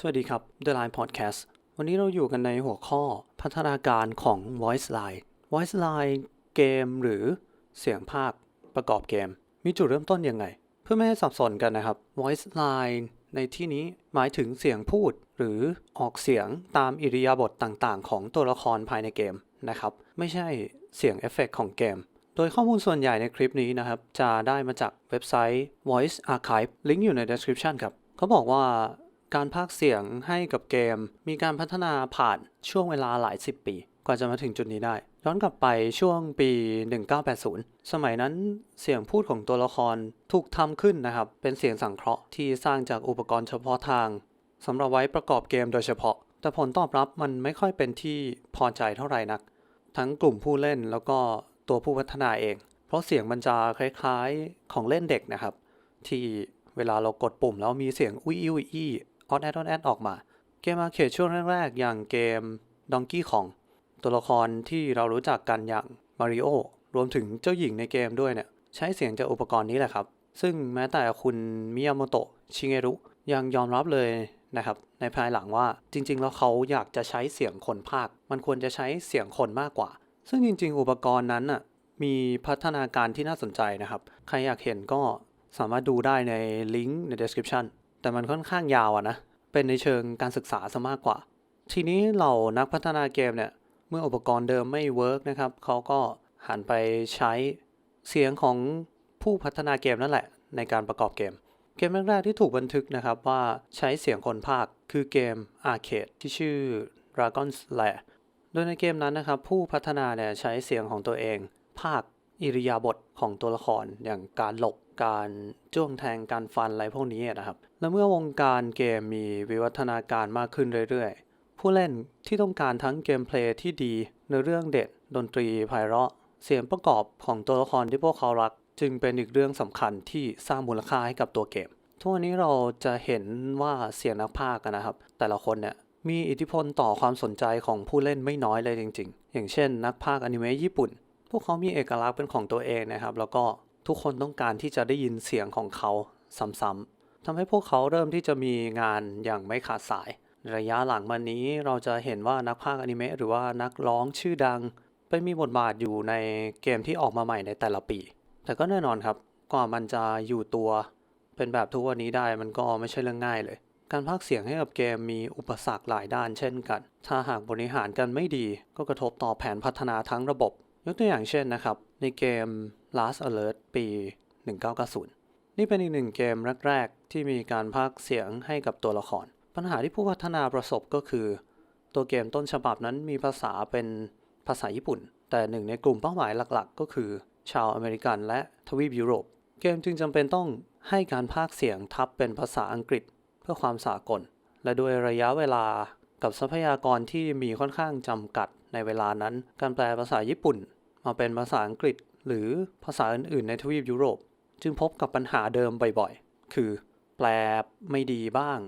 สวัสดีครับ The Line Podcast วันนี้เราอยู่กันในหัวข้อพัฒนาการของ Voice Line Voice Line เกมหรือเสียงภาคประกอบเกม มีจุดเริ่มต้นยังไง เพื่อไม่ให้สับสนกันนะครับ Voice Line ในที่นี้หมายถึงเสียงพูด หรือออกเสียงตามอิริยาบถต่างๆ ของตัวละครภายในเกมนะครับ ไม่ใช่เสียงเอฟเฟกต์ของเกม โดยข้อมูลส่วนใหญ่ในคลิปนี้นะครับ จะได้มาจากเว็บไซต์ Voice Archive ลิงก์อยู่ใน description ครับ เขาบอกว่า การพากเสียงให้กับเกม มีการพัฒนาผ่านช่วงเวลาหลายสิบปี กว่าจะมาถึงจุดนี้ได้ ย้อนกลับไปช่วงปี 1980 สมัยนั้นเสียงพูดของตัวละครถูกทำขึ้นนะครับ เป็นเสียงสังเคราะห์ที่สร้างจากอุปกรณ์เฉพาะทางสำหรับไว้ประกอบเกมโดยเฉพาะ แต่ผลตอบรับมันไม่ค่อยเป็นที่พอใจเท่าไหร่นัก ทั้งกลุ่มผู้เล่นแล้วก็ตัวผู้พัฒนาเอง เพราะเสียงมันจะคล้ายๆของเล่นเด็กนะครับ ที่เวลาเรากดปุ่มแล้วมีเสียงอุ้ยอุ้ยอี้ ออดแอดออดแอดออกมา เกมอาเคดช่วงแรกๆ อย่างเกม Donkey Kong ตัวละครที่เรารู้จักกันอย่างมาริโอรวมถึงเจ้าหญิงในเกมด้วยเนี่ย ใช้เสียงจากอุปกรณ์นี้แหละครับ ซึ่งแม้แต่คุณมิยาโมโตะชิเงรุยังยอมรับเลยนะครับ ในภายหลังว่าจริง ๆ แล้วเขาอยากจะใช้เสียงคนภาค มันควรจะใช้เสียงคนมากกว่า ซึ่งจริง ๆ อุปกรณ์นั้นน่ะมีพัฒนาการที่น่าสนใจนะครับ ใครอยากเห็นก็สามารถดูได้ในลิงก์ใน description แต่มันค่อนข้างยาวอะนะ เป็นในเชิงการศึกษาซะมากกว่า ทีนี้เรานักพัฒนาเกมเนี่ย เมื่ออุปกรณ์เดิมไม่เวิร์กนะครับ เขาก็หันไปใช้เสียงของผู้พัฒนาเกมนั่นแหละ ในการประกอบเกม เกมแรกๆที่ถูกบันทึกนะครับว่าใช้เสียงคนภาคคือเกม Arcade ที่ชื่อ Dragon's Lair โดยในเกมนั้นนะครับผู้พัฒนาเนี่ยใช้เสียงของตัวเอง ภาคอิริยาบถของตัวละครอย่างการหลบ การจ้วงแทงการฟันอะไรพวกนี้นะครับ และเมื่อวงการเกมมีวิวัฒนาการมากขึ้นเรื่อยๆ ผู้เล่นที่ต้องการทั้งเกมเพลย์ที่ดีในเรื่องเด็ด ดนตรีไพเราะ เสียงประกอบของตัวละครที่พวกเขารัก จึงเป็นอีกเรื่องสำคัญที่สร้างมูลค่าให้กับตัวเกม ทุกวันนี้เราจะเห็นว่าเสียงนักพากย์นะครับ แต่ละคนเนี่ยมีอิทธิพลต่อความสนใจของผู้เล่นไม่น้อยเลยจริง ๆ อย่างเช่น นักพากย์อนิเมะญี่ปุ่น พวกเขามีเอกลักษณ์เป็นของตัวเองนะครับ แล้วก็ ทุกคนต้องการที่จะได้ยินเสียงของเขาซ้ำๆทำให้พวกเขาเริ่มที่จะมีงานอย่างไม่ขาดสาย ระยะหลังมานี้เราจะเห็นว่านักพากย์อนิเมะหรือว่านักร้องชื่อดัง ไปมีบทบาทอยู่ในเกมที่ออกมาใหม่ในแต่ละปี แต่ก็แน่นอนครับกว่ามันจะอยู่ตัว เป็นแบบทุกวันนี้ได้มันก็ไม่ใช่เรื่องง่ายเลย การพากย์เสียงให้กับเกมมีอุปสรรคหลายด้านเช่นกัน ถ้าหากบริหารกันไม่ดี ก็กระทบต่อแผนพัฒนาทั้งระบบ ยกตัวอย่างเช่นนะครับ ในเกม Last Alert ปี 1990 นี่เป็นอีกหนึ่งเกมแรก ๆ ที่มีการพากเสียงให้กับตัวละคร ปัญหาที่ผู้พัฒนาประสบก็คือ ตัวเกมต้นฉบับนั้นมีภาษาเป็นภาษาญี่ปุ่น แต่หนึ่งในกลุ่มเป้าหมายหลัก ๆ ก็คือ ชาวอเมริกันและทวีปยุโรป เกมจึงจำเป็นต้องให้การพากเสียงทับเป็นภาษาอังกฤษ เพื่อความสากล และด้วยระยะเวลากับทรัพยากรที่มีค่อนข้างจำกัดในเวลานั้น การแปลภาษาญี่ปุ่น มาเป็นภาษาอังกฤษ หรือภาษาอื่นๆในทวีปยุโรป จึงพบกับปัญหาเดิมบ่อยๆ คือ แปลไม่ดีบ้าง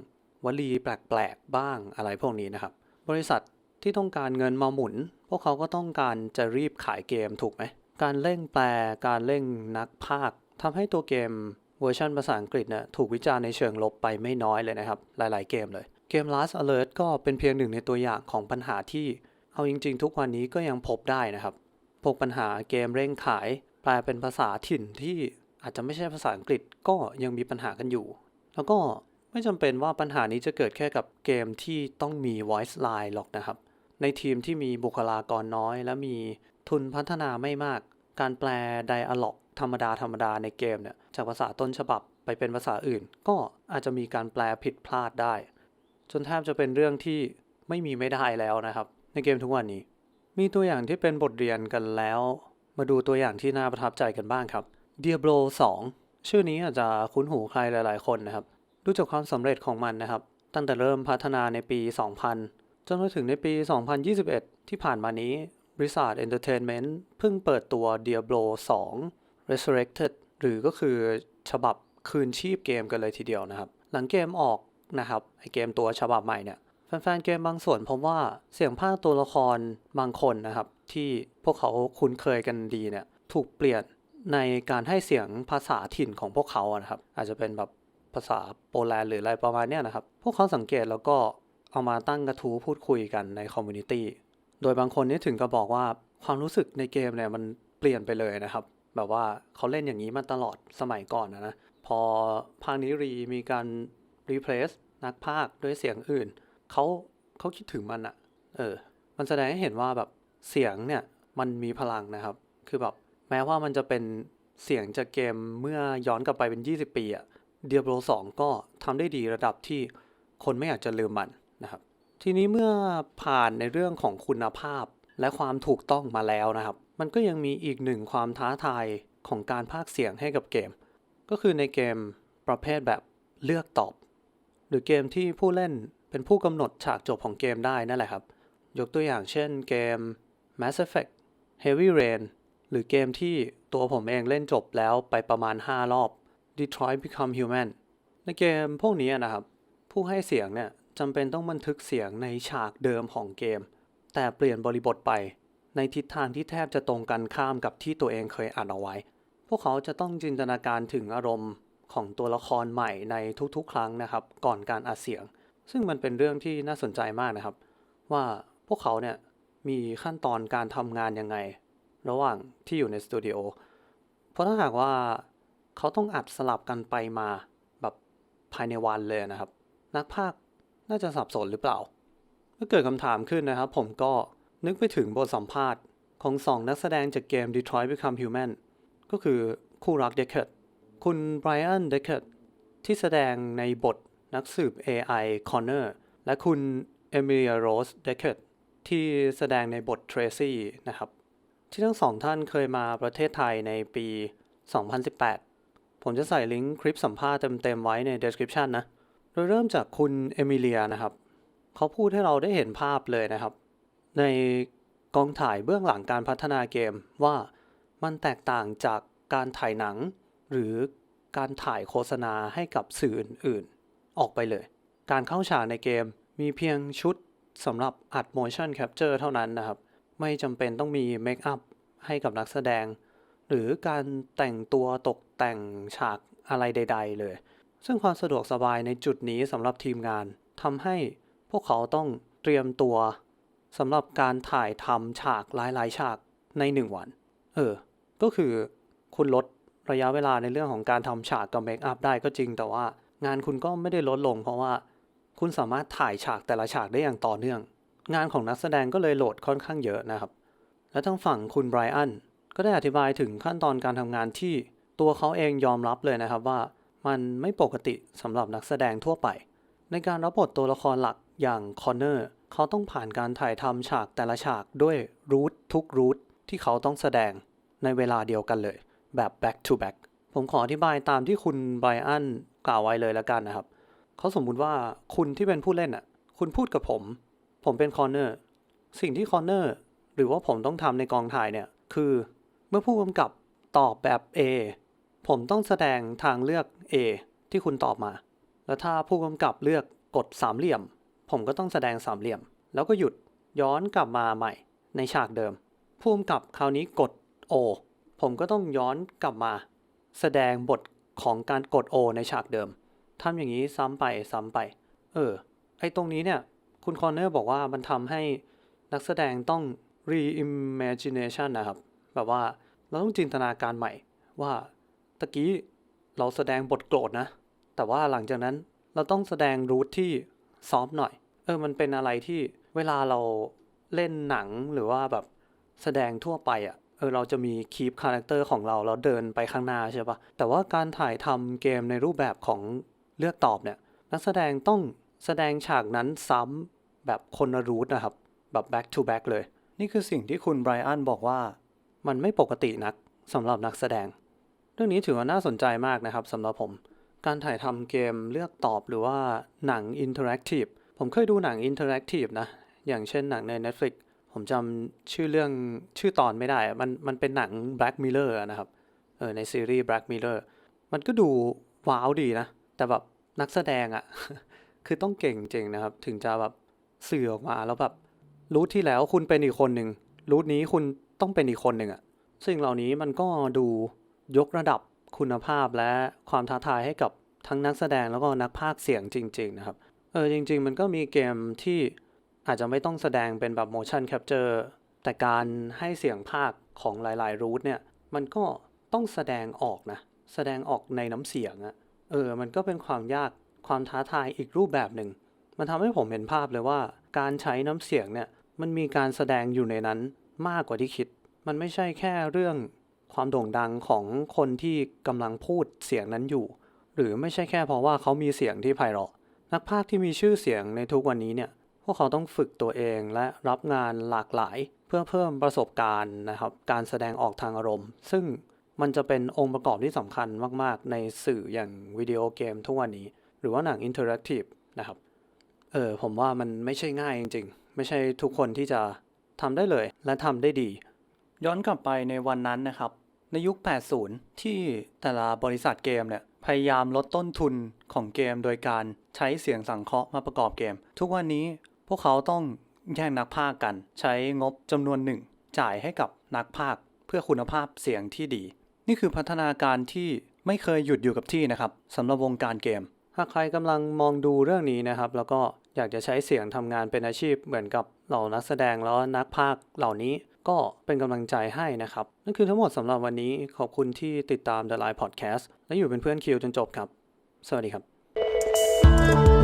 วลีแปลกๆบ้างอะไรพวกนี้นะครับ บริษัทที่ต้องการเงินมาหมุน พวกเขาก็ต้องการจะรีบขายเกมถูกไหม การเร่งแปลการเร่งนักพากทำให้ตัวเกมเวอร์ชันภาษาอังกฤษเนี่ยถูกวิจารณ์ในเชิงลบไปไม่น้อยเลยนะครับ หลายๆเกมเลย เกม Last Alert ก็เป็นเพียงหนึ่งในตัวอย่างของปัญหาที่ เอาจริง ๆ ทุกวันนี้ก็ยังพบได้นะครับ พวกปัญหาเกมเร่งขายแปลเป็นภาษาถิ่นที่อาจจะไม่ใช่ภาษาอังกฤษก็ยังมีปัญหากันอยู่ แล้วก็ไม่จำเป็นว่าปัญหานี้จะเกิดแค่กับเกมที่ต้องมี voice line หรอกนะครับ ในทีมที่มีบุคลากรน้อย และมีทุนพัฒนาไม่มาก การแปลไดอะล็อกธรรมดาธรรมดาในเกมเนี่ยจากภาษาต้นฉบับไปเป็นภาษาอื่น ก็อาจจะมีการแปลผิดพลาดได้ จนแทบจะเป็นเรื่องที่ไม่มีไม่ได้แล้วนะครับ ในเกมทุกวันนี้ มีตัวอย่างที่เป็นบทเรียนกันแล้ว มาดูตัวอย่างที่น่าประทับใจกันบ้างครับ Diablo 2 ชื่อนี้อาจจะคุ้นหูใครหลาย ๆ คนนะครับ ดูจากความสำเร็จของมันนะครับ ตั้งแต่เริ่มพัฒนาในปี 2000 จนมาถึงในปี 2021 ที่ผ่านมานี้ Blizzard Entertainment เพิ่งเปิดตัว Diablo 2 Resurrected หรือก็คือฉบับคืนชีพเกมกันเลยทีเดียวนะครับ หลังเกมออกนะครับไอเกมตัวฉบับใหม่เนี่ย แฟนๆเกมบางส่วนพบว่าเสียงภาคตัวละครบางคนนะครับ ที่พวกเขาคุ้นเคยกันดีเนี่ยถูกเปลี่ยนในการให้เสียงภาษาถิ่นของพวกเขาอะนะครับ อาจจะเป็นแบบภาษาโปแลนด์หรืออะไรประมาณเนี้ยนะครับ พวกเขาสังเกตแล้วก็เอามาตั้งกระทู้พูดคุยกันในคอมมูนิตี้โดยบางคนนี่ถึงกับบอกว่าความรู้สึกในเกมเนี่ยมันเปลี่ยนไปเลยนะครับ แบบว่าเขาเล่นอย่างนี้มาตลอดสมัยก่อนนะนะพอภาคนี้รีมีการรีเพลซนักพากด้วยเสียงอื่น เขาเขาคิดถึงมันอะเออ มันแสดงให้เห็นว่าแบบเสียงเนี่ยมันมีพลังนะครับ คือแบบแม้ว่ามันจะเป็นเสียงจากเกมเมื่อย้อนกลับไปเป็น 20 ปีอะเดียบโ o 2ก็ทำได้ดีระดับที่คนไม่อยากจะลืมมันนะครับ ทีนี้เมื่อผ่านในเรื่องของคุณภาพและความถูกต้องมาแล้วนะครับ มันก็ยังมีอีกหนึ่งความท้าทายของการพากเสียงให้กับเกม ก็คือในเกมประเภทแบบเลือกตอบ หรือเกมที่ผู้เล่น เป็นผู้กำหนดฉากจบของเกมได้นั่นแหละครับ ยกตัวอย่างเช่นเกม Mass Effect Heavy Rain หรือเกมที่ตัวผมเองเล่นจบแล้วไปประมาณ 5 รอบ Detroit Become Human ในเกมพวกนี้นะครับ ผู้ให้เสียงเนี่ยจำเป็นต้องบันทึกเสียงในฉากเดิมของเกม แต่เปลี่ยนบริบทไป ในทิศทางที่แทบจะตรงกันข้ามกับที่ตัวเองเคยอ่านเอาไว้ พวกเขาจะต้องจินตนาการถึงอารมณ์ของตัวละครใหม่ในทุกๆ ครั้งนะครับ ก่อนการอัดเสียง ซึ่งมันเป็นเรื่องที่น่าสนใจมากนะครับ ว่าพวกเขาเนี่ยมีขั้นตอนการทำงานยังไง ระหว่างที่อยู่ในสตูดิโอ เพราะถ้าหากว่าเขาต้องอัดสลับกันไปมาแบบภายในวันเลยนะครับ นักพากย์น่าจะสับสนหรือเปล่า เมื่อเกิดคำถามขึ้นนะครับ ผมก็นึกไปถึงบทสัมภาษณ์ของสองนักแสดงจากเกม Detroit Become Human ก็คือคู่รักเดคเคตคุณไบรอันเดคเคตที่แสดงในบท นักสืบ AI Connor และคุณเอมิเลียโรสเดคเคตที่แสดงในบท Tracy นะครับ ที่ทั้งสองท่านเคยมาประเทศไทยในปี 2018 ผมจะใส่ลิงก์คลิปสัมภาษณ์เต็ม ๆ ไว้ใน description นะ โดยเริ่มจากคุณเอมิเลียนะครับ เขาพูดให้เราได้เห็นภาพเลยนะครับ ในกองถ่ายเบื้องหลังการพัฒนาเกมว่ามันแตกต่างจากการถ่ายหนัง หรือการถ่ายโฆษณาให้กับสื่ออื่นๆ ออกไปเลย การเข้าฉากในเกมมีเพียงชุดสำหรับอัด motion capture เท่านั้นนะครับ ไม่จำเป็นต้องมีเมคอัพให้กับนักแสดง หรือการแต่งตัวตกแต่งฉากอะไรใด ๆ เลย ซึ่งความสะดวกสบายในจุดนี้สำหรับทีมงานทำให้พวกเขาต้องเตรียมตัวสำหรับการถ่ายทำฉากหลายๆ ฉากในหนึ่งวัน เออ ก็คือคุณลดระยะเวลาในเรื่องของการทำฉากกับเมคอัพได้ก็จริงแต่ว่า งานคุณก็ไม่ได้ลดลง เพราะว่าคุณสามารถถ่ายฉากแต่ละฉากได้อย่างต่อเนื่อง งานของนักแสดงก็เลยโหลดค่อนข้างเยอะนะครับ และทางฝั่งคุณไบรอันก็ได้อธิบายถึงขั้นตอนการทำงานที่ตัวเขาเองยอมรับเลยนะครับว่า มันไม่ปกติสำหรับนักแสดงทั่วไป ในการรับบทตัวละครหลักอย่างคอนเนอร์เขาต้องผ่านการถ่ายทำฉากแต่ละฉากด้วยรูททุกรูทที่เขาต้องแสดงในเวลาเดียวกันเลย แบบ back to back ผมขออธิบายตามที่คุณไบรอัน กล่าวไว้เลยแล้วกันนะครับ เขาสมมุติว่าคุณที่เป็นผู้เล่นอะ คุณพูดกับผม ผมเป็นคอนเนอร์ สิ่งที่คอนเนอร์หรือว่าผมต้องทำในกองถ่ายเนี่ย คือเมื่อผู้กำกับตอบแบบ A ผมต้องแสดงทางเลือก A ที่คุณตอบมา แล้วถ้าผู้กำกับเลือกกดสามเหลี่ยม ผมก็ต้องแสดงสามเหลี่ยม แล้วก็หยุดย้อนกลับมาใหม่ในฉากเดิม ผู้กำกับคราวนี้กด O ผมก็ต้องย้อนกลับมา แสดงบท ของการกด O ในฉากเดิมทำอย่างนี้ซ้ำไปซ้ำไป เออ ไอตรงนี้เนี่ย คุณคอนเนอร์บอกว่ามันทำให้นักแสดงต้อง reimagination นะครับ แบบว่าเราต้องจินตนาการใหม่ว่าตะกี้เราแสดงบทโกรธนะ แต่ว่าหลังจากนั้นเราต้องแสดงรูทที่ซอฟหน่อย เออ มันเป็นอะไรที่เวลาเราเล่นหนังหรือว่าแบบแสดงทั่วไปอะ่ะ เออเราจะมีคีปคาแรคเตอร์ของเราแล้วเดินไปข้างหน้าใช่ปะแต่ว่าการถ่ายทำเกมในรูปแบบของเลือกตอบเนี่ย นักแสดงต้องแสดงฉากนั้นซ้ำแบบคนละรูทนะครับ แบบ back to back เลย นี่คือสิ่งที่คุณไบรอันบอกว่า มันไม่ปกตินักสำหรับนักแสดง เรื่องนี้ถือว่าน่าสนใจมากนะครับสำหรับผม การถ่ายทำเกมเลือกตอบหรือว่าหนังอินเทอร์แอคทีฟผมเคยดูหนังอินเทอร์แอคทีฟนะ อย่างเช่นหนังใน Netflix ผมจำชื่อเรื่องชื่อตอนไม่ได้อะมันมันเป็นหนัง Black Mirror นะครับ เออในซีรีส์ Black Mirror มันก็ดูว้าวดีนะ แต่แบบนักแสดงอะคือต้องเก่งจริงนะครับ ถึงจะแบบสื่อออกมาแล้วแบบรูทที่แล้วคุณเป็นอีกคนหนึ่งรูทนี้คุณต้องเป็นอีกคนหนึ่งอะสิ่งเหล่านี้มันก็ดูยกระดับคุณภาพและความท้าทายให้กับทั้งนักแสดงแล้วก็นักพากย์เสียงจริง ๆ นะครับ เออจริง ๆ มันก็มีเกมที่ อาจจะไม่ต้องแสดงเป็นแบบ motion capture แต่การให้เสียงพากย์ของหลายๆรูทเนี่ยมันก็ต้องแสดงออกนะ แสดงออกในน้ำเสียงอะเออ มันก็เป็นความยากความท้าทายอีกรูปแบบหนึ่ง มันทำให้ผมเห็นภาพเลยว่า การใช้น้ำเสียงเนี่ยมันมีการแสดงอยู่ในนั้นมากกว่าที่คิด มันไม่ใช่แค่เรื่องความโด่งดังของคนที่กำลังพูดเสียงนั้นอยู่ หรือไม่ใช่แค่เพราะว่าเขามีเสียงที่ไพเราะนักพากย์ที่มีชื่อเสียงในทุกวันนี้เนี่ย วกเขาต้องฝึกตัวเองและรับงานหลากหลาย เพื่อเพิ่มประสบการณ์นะครับ การแสดงออกทางอารมณ์ ซึ่งมันจะเป็นองค์ประกอบที่สำคัญมาก ๆ ในสื่ออย่างวิดีโอเกมทุกวันนี้ หรือว่าหนังอินเทอร์แอคทีฟนะครับ เออผมว่ามันไม่ใช่ง่ายจริง ๆ ไม่ใช่ทุกคนที่จะทำได้เลยและทำได้ดี ย้อนกลับไปในวันนั้นนะครับ ในยุค 80 ที่แต่ละบริษัทเกมเนี่ยพยายามลดต้นทุนของเกมโดยการใช้เสียงสังเคราะห์มาประกอบเกม ทุกวันนี้ พวกเขาต้องแย่งนักพากกัน ใช้งบจำนวนหนึ่ง จ่ายให้กับนักพากเพื่อคุณภาพเสียงที่ดี นี่คือพัฒนาการที่ไม่เคยหยุดอยู่กับที่นะครับสำหรับวงการเกม หากใครกำลังมองดูเรื่องนี้นะครับ แล้วก็อยากจะใช้เสียงทำงานเป็นอาชีพเหมือนกับเหล่านักแสดงแล้วนักพากเหล่านี้ก็เป็นกำลังใจให้นะครับ นั่นคือทั้งหมดสำหรับวันนี้ขอบคุณที่ติดตาม The Line Podcast และอยู่เป็นเพื่อนคิวจนจบครับ สวัสดีครับ